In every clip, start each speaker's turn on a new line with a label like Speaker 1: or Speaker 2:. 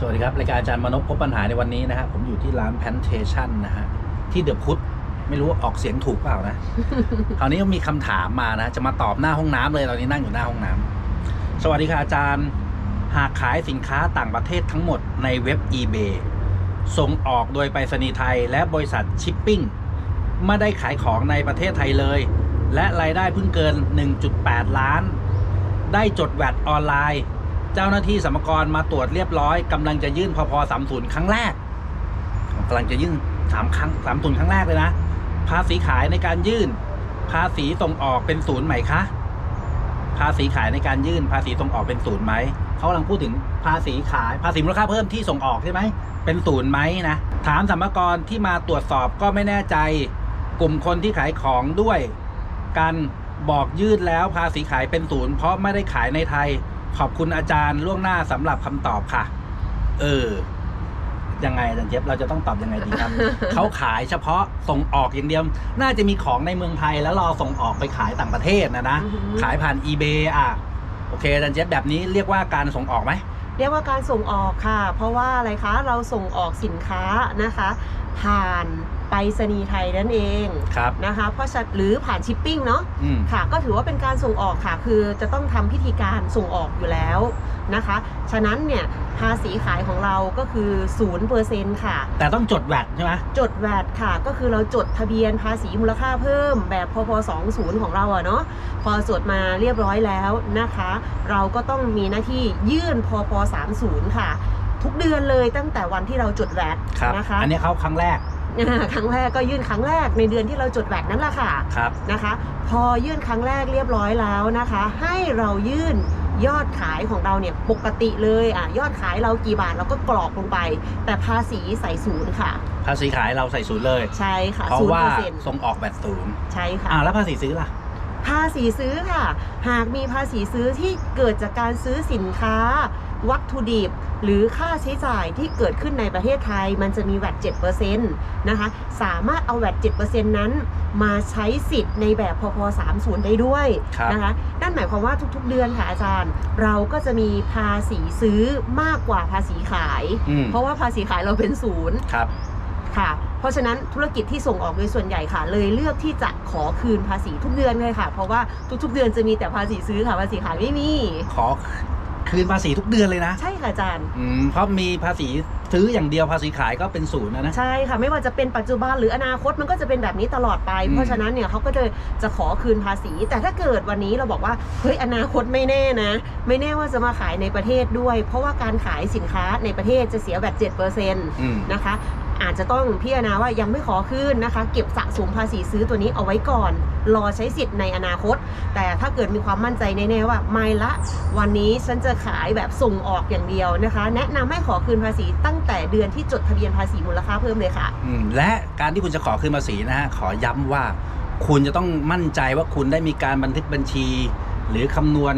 Speaker 1: สวัสดีครับรายการอาจารย์มนพพบปัญหาในวันนี้นะฮะผมอยู่ที่ร้านแพนเทชันนะฮะที่เดอะพุทธไม่รู้ว่าออกเสียงถูกเปล่านะ คราวนี้ก็มีคำถามมานะ จะมาตอบหน้าห้องน้ำเลยตอนนี้นั่งอยู่หน้าห้องน้ำสวัสดีค่ะอาจารย์ หากขายสินค้าต่างประเทศทั้งหมดในเว็บ eBay ส่งออกโดยไปรษณีย์ไทย และบริษัทชิปปิ้งไม่ได้ขายของในประเทศไทยเลย และรายได้เพิ่งเกิน 1.8 ล้าน ได้จดแวดออนไลน์ เจ้าหน้าที่สมกรมาตรวจเรียบร้อยกำลังจะยื่นพพสามศูนย์ครั้งแรกกำลังจะยื่นสามครั้งสามศูนย์ครั้งแรกเลยนะภาษีขายในการยื่น ภาษีส่งออกเป็นศูนย์ไหมคะ ภาษีขายในการยื่น ภาษีส่งออกเป็นศูนย์ไหมเขากำลังพูดถึงภาษีขายภาษีมูลค่าเพิ่มที่ส่งออกใช่ไหมเป็นศูนย์ไหมนะถามสมกรที่มาตรวจสอบก็ไม่แน่ใจ กลุ่มคนที่ขายของด้วย กันบอกยืดแล้วภาษีขายเป็นศูนย์เพราะไม่ได้ขายในไทย ขอบคุณอาจารย์ล่วงหน้าสำหรับคำตอบค่ะ เออ ยังไงอาจารย์เจี๊ยบเราจะต้องตอบยังไงดีครับ เขาขายเฉพาะส่งออกอย่างเดียว น่าจะมีของในเมืองไทยแล้วรอส่งออกไปขายต่างประเทศนะนะ
Speaker 2: อือหือ
Speaker 1: ขายผ่าน eBay อะ โอเคอาจารย์เจี๊ยบแบบนี้เรียกว่าการส่งออกไหม
Speaker 2: เรียกว่าการส่งออกค่ะ เพราะว่าอะไรคะ เราส่งออกสินค้านะคะ ผ่านไปรษณีย์ไทยนั่นเอง
Speaker 1: ครับ
Speaker 2: นะคะเพราะฉะหรือผ่านชิปปิ้งเนาะ
Speaker 1: อืม
Speaker 2: ค่ะ ก็ถือว่าเป็นการส่งออกค่ะ คือจะต้องทำพิธีการส่งออกอยู่แล้วนะคะ ฉะนั้นเนี่ยภาษีขายของเราก็คือ0%ค่ะ
Speaker 1: แต่ต้องจดแวดใช่ไหม
Speaker 2: จดแวดค่ะก็คือเราจดทะเบียนภาษีมูลค่าเพิ่มแบบพพ20 ของเราอะเนาะพอจดมาเรียบร้อยแล้วนะคะ เราก็ต้องมีหน้าที่ยื่นพพ30 ค่ะ ทุกเดือนเลยตั้งแต่วันที่เราจดแวด
Speaker 1: ครับ
Speaker 2: นะคะ
Speaker 1: อันนี้เขาครั้งแรก
Speaker 2: อ่าครั้งแรกก็ยื่นครั้งแรกในเดือนที่เราจดแวดนั่นแหละค่ะ
Speaker 1: ครับ
Speaker 2: นะคะ พอยื่นครั้งแรกเรียบร้อยแล้วนะคะ ให้เรายื่นยอดขายของเราเนี่ยปกติเลยอะยอดขายเรากี่บาทเราก็กรอกลงไป แต่ภาษีใส่ศูนย์ค่ะ
Speaker 1: ภาษีขายเราใส่ศูนย์เลย
Speaker 2: ใช่ค่ะ
Speaker 1: เพราะ
Speaker 2: ศูนย์
Speaker 1: ว่า
Speaker 2: เปอร์เซ็นต์
Speaker 1: ส่งออกแบบศูนย์
Speaker 2: ใช่ค่ะ
Speaker 1: อ่าแล้วภาษีซื้อล่ะ
Speaker 2: ภาษีซื้อค่ะ หากมีภาษีซื้อที่เกิดจากการซื้อสินค้า วัตถุดิบ หรือค่าใช้จ่ายที่เกิดขึ้นในประเทศไทยมันจะมีแวด7%นะคะสามารถเอาแวด7%นั้น มาใช้สิทธิ์ในแบบพพ30 ได้ด้วย
Speaker 1: ครับ
Speaker 2: นะคะนั่นหมายความว่าทุกๆเดือนค่ะอาจารย์ เราก็จะมีภาษีซื้อมากกว่าภาษีขาย
Speaker 1: อืม
Speaker 2: เพราะว่าภาษีขายเราเป็นศูนย์
Speaker 1: ครับ
Speaker 2: ค่ะเพราะฉะนั้นธุรกิจที่ส่งออกโดยส่วนใหญ่ค่ะ เลยเลือกที่จะขอคืนภาษีทุกเดือนเลยค่ะ เพราะว่าทุกๆเดือนจะมีแต่ภาษีซื้อค่ะภาษีขายไม่มี
Speaker 1: ขอ คืนภาษีทุกเดือนเลยนะ
Speaker 2: ใช่ค่ะอาจารย์
Speaker 1: อืมเพราะมีภาษีซื้ออย่างเดียวภาษีขายก็เป็นศูนย์นะนะ
Speaker 2: ใช่ค่ะไม่ว่าจะเป็นปัจจุบันหรืออนาคตมันก็จะเป็นแบบนี้ตลอดไป
Speaker 1: อืม
Speaker 2: เพราะฉะนั้นเนี่ยเขาก็จะจะขอคืนภาษี แต่ถ้าเกิดวันนี้เราบอกว่าเฮ้ยอนาคตไม่แน่นะ ไม่แน่ว่าจะมาขายในประเทศด้วย เพราะว่าการขายสินค้าในประเทศจะเสียแบบ7%
Speaker 1: อืม
Speaker 2: นะคะ อาจจะต้องพิจารณาว่ายังไม่ขอขึ้นนะคะ เก็บสะสมภาษีซื้อตัวนี้เอาไว้ก่อน รอใช้สิทธิ์ในอนาคต แต่ถ้าเกิดมีความมั่นใจแน่ๆว่าไม่ละวันนี้ฉันจะขายแบบส่งออกอย่างเดียวนะคะ แนะนำให้ขอคืนภาษีตั้งแต่เดือนที่จดทะเบียนภาษีมูลค่าเพิ่มเลยค่ะ
Speaker 1: และการที่คุณจะขอคืนภาษีนะฮะขอย้ำว่า คุณจะต้องมั่นใจว่าคุณได้มีการบันทึกบัญชี หรือคำนวณ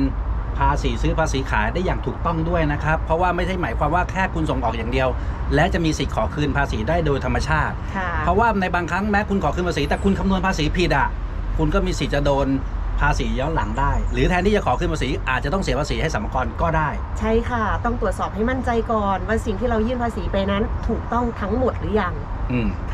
Speaker 1: ภาษีซื้อภาษีขายได้อย่างถูกต้องด้วยนะครับ เพราะว่าไม่ใช่หมายความว่าแค่คุณส่งออกอย่างเดียว และจะมีสิทธิ์ขอคืนภาษีได้โดยธรรมชาติ
Speaker 2: ค่ะ
Speaker 1: เพราะว่าในบางครั้งแม้คุณขอคืนภาษี แต่คุณคำนวณภาษีผิดอะคุณก็มีสิทธิ์จะโดนภาษีย้อนหลังได้ หรือแทนที่จะขอคืนภาษีอาจจะต้องเสียภาษีให้สรรพากรก็ได้
Speaker 2: ใช่ค่ะ ต้องตรวจสอบให้มั่นใจก่อนว่าสิ่งที่เรายื่นภาษีไปนั้น ถูกต้องทั้งหมดหรือยัง
Speaker 1: อืม